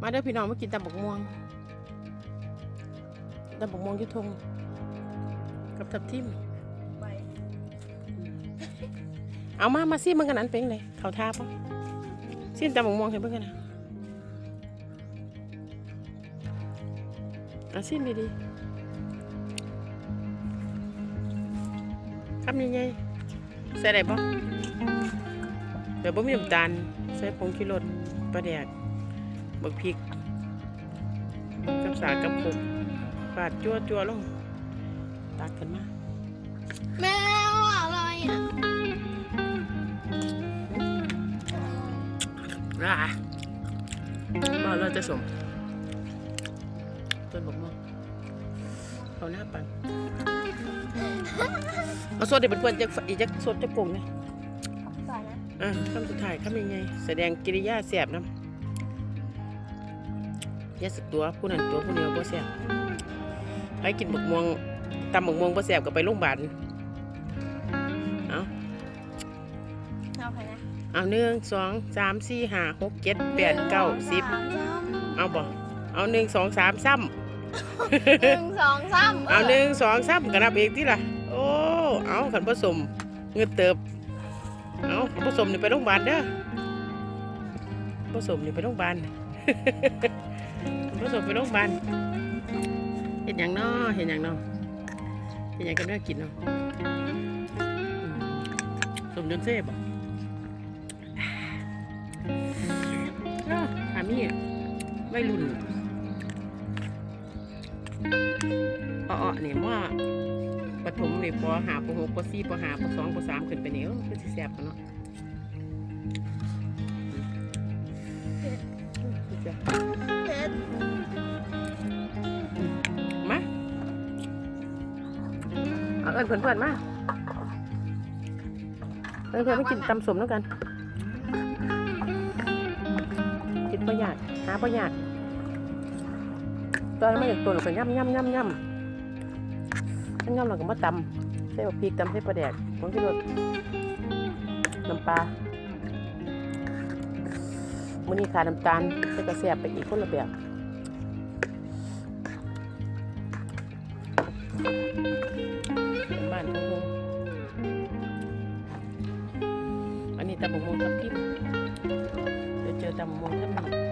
มาเด้อพี่น้องมากินตำบักม่วงตำบักม่วงยุทงกับทับทิมเอามา มาซิมันกันนั้นเป็นเลยเขาท่าปะซิมตำบักม่วงเห็นเพื่อนกันนะอาซิมดีๆทำยังไงใส่ได้ปะเดี๋ยวบ่มีน้ำตาลใส่ผงชูรสปลาแดก บักพริกกับสากับผงปาดจั่วจั่วๆลงตักกันมาแม่ว่าอะไรอะอะว่าเราจะส่งต้นบกม่วงเอาหน้าปังเอาโซดเดี๋ยวเพื่อนๆจะอีกจะโซดจะโป่งเนี่ยก่อนนะอะคำสุดท้ายคำยังไง แสดงกิริยาแสบน้ำอยาสตัวผู้นั้นตัวผู้นี้บ่แสบให้กินบกม่วงตำบกม่วงบ่แสบก็ไปโรงพยาบาลเอาเอาใครนะเอาหนึ่งสองสามสี่ห้าหกเจ็ดแปดเก้าสิบหนึ่งสองเอาบ่เอาหนึ่งสองสามซ้ำสามหนึ่งสองสามเอาหนึ่งสองสามกันนับเองที่ล่ะ โอ้เอาขันผสมเงือเติบเอาขันผสมนี่ไปโรงพยาบาลเด้อผสมนี่ไปโรงพยาบาล ขันผสมไปโรงพยาบาลเห็นอย่างน้อเห็นอย่างน้อเห็นอย่างกันแม่กินเนาะอืมสมจนเซ่บอะอ้าวถามีไม่รุ่นอ้อๆเนี่ยว่าปฐมนี่ปหาปหกปสี่ปห้าปสองปสามขึ้นไปนี่เออคือสิแซ่บกันเนาะจ้ะ เอาเอิญเพื่อนๆมาเอิญเพื่อนๆมากินตำสมแล้วกันกินประหยัดหาประหยัดตอนนั้นไม่ถึงตัวหรอกก็ย่ำย่ำย่ำย่ำย่ำย่ำเราก็มาตำใส่บักพริกตำใส่ปลาแดกผงชูรสน้ำปลามื้อนี้ขาดน้ำตาลแต่ก็แซ่บไปอีกคนละแบบ ตำบักมงทับทิมเดี๋ยวเจอตำบักมงทับนี่